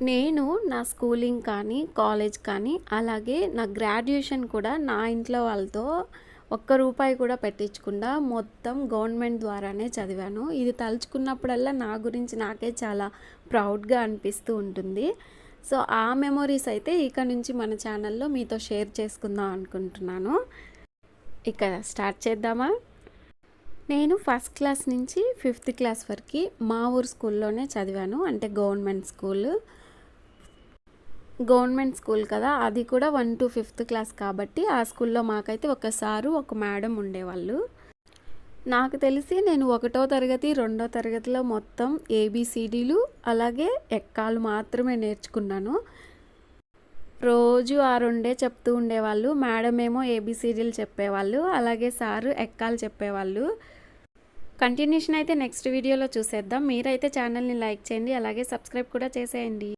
నేను నా స్కూలింగ్ కానీ కాలేజ్ కానీ అలాగే నా గ్రాడ్యుయేషన్ కూడా నా ఇంట్లో వాళ్ళతో ఒక్క రూపాయి కూడా పెట్టించకుండా మొత్తం గవర్నమెంట్ ద్వారానే చదివాను. ఇది తలుచుకున్నప్పుడల్లా నా గురించి నాకే చాలా ప్రౌడ్గా అనిపిస్తూ ఉంటుంది. సో ఆ మెమొరీస్ అయితే ఇక నుంచి మన ఛానల్లో మీతో షేర్ చేసుకుందాం అనుకుంటున్నాను. ఇక స్టార్ట్ చేద్దామా? నేను ఫస్ట్ క్లాస్ నుంచి ఫిఫ్త్ క్లాస్ వరకు మా ఊరు స్కూల్లోనే చదివాను. అంటే గవర్నమెంట్ స్కూల్. గవర్నమెంట్ స్కూల్ కదా అది కూడా వన్ టు ఫిఫ్త్ క్లాస్ కాబట్టి ఆ స్కూల్లో మాకైతే ఒక సారు ఒక మేడం ఉండేవాళ్ళు. నాకు తెలిసి నేను ఒకటో తరగతి రెండో తరగతిలో మొత్తం ఏబిసిడీలు అలాగే ఎక్కాలు మాత్రమే నేర్చుకున్నాను. రోజు ఆ రెండే చెప్తూ ఉండేవాళ్ళు. మేడం ఏమో ఏబిసిడీలు చెప్పేవాళ్ళు అలాగే సారు ఎక్కాలు చెప్పేవాళ్ళు. కంటిన్యూషన్ అయితే నెక్స్ట్ వీడియోలో చూసేద్దాం. మీరైతే ఛానల్ని లైక్ చేయండి అలాగే సబ్స్క్రైబ్ కూడా చేసేయండి.